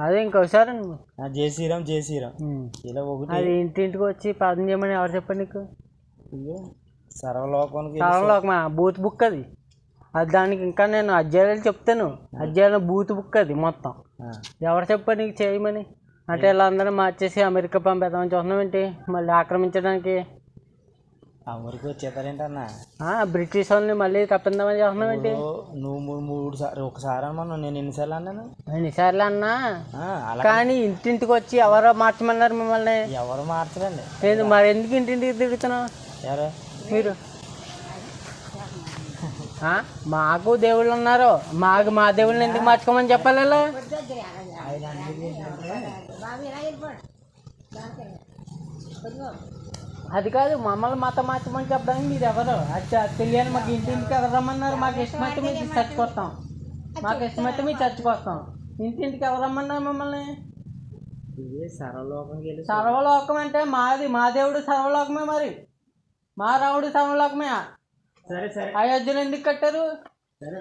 అదే ఇంకోసారి జై శ్రీరామ్ జై శ్రీరామ్. ఇలా ఒకటి. అది ఇంటింటికి వచ్చి ప్రార్థన చేయమని ఎవరు చెప్పండి నీకు? సర్వలోకానికి మా బూత్ బుక్ అది. అది దానికి ఇంకా నేను అధ్యాయాలు చెప్తాను అధ్యాయాలు బూత్ బుక్ అది మొత్తం. ఎవరు చెప్పారు నీకు చేయమని? అంటే ఇలా అందరూ మార్చేసి అమెరికా పంపేద్దామని చూస్తున్నాం ఏంటి మళ్ళీ ఆక్రమించడానికి ఆ, బ్రిటిష్ వాళ్ళని మళ్ళీ తప్పిందామని చూస్తున్నాం ఏంటి? నువ్వు మూడు మూడు సార్లు ఒకసారి అన్నాను నేను ఎన్నిసార్లు అన్నాను? ఎన్నిసార్లు అన్నా? ఆ, అలా కానీ ఇంటింటికి వచ్చి ఎవరో మార్చమన్నారు మిమ్మల్ని? ఎవరు మార్చరండి? లేదు మరి ఎందుకు ఇంటింటికి తిరుగుతున్నావు ఎవరు? మీరు? ఆ? మాకు దేవుళ్ళు ఉన్నారు. మాకు మా దేవుళ్ళని ఎందుకు మార్చుకోమని చెప్పాలి ఇలా? అది కాదు మమ్మల్ని మత మార్చమని చెప్పడానికి మీరు ఎవరు? అది తెలియని మాకు ఇంటింటికి ఎవరు రమ్మన్నారు? మాకు ఇష్టమైతే మేము చర్చకు వస్తాం. మాకు ఇష్టమైతే మేము చర్చకు వస్తాం. ఇంటింటికి ఎవరు రమ్మన్నారు మమ్మల్ని? సర్వలోకం అంటే మాది మా దేవుడు సర్వలోకమే మరి. మా రాముడు సర్వలోకమే. సరే సరే. అయోధ్యలో ఎందుకు కట్టారు? సరే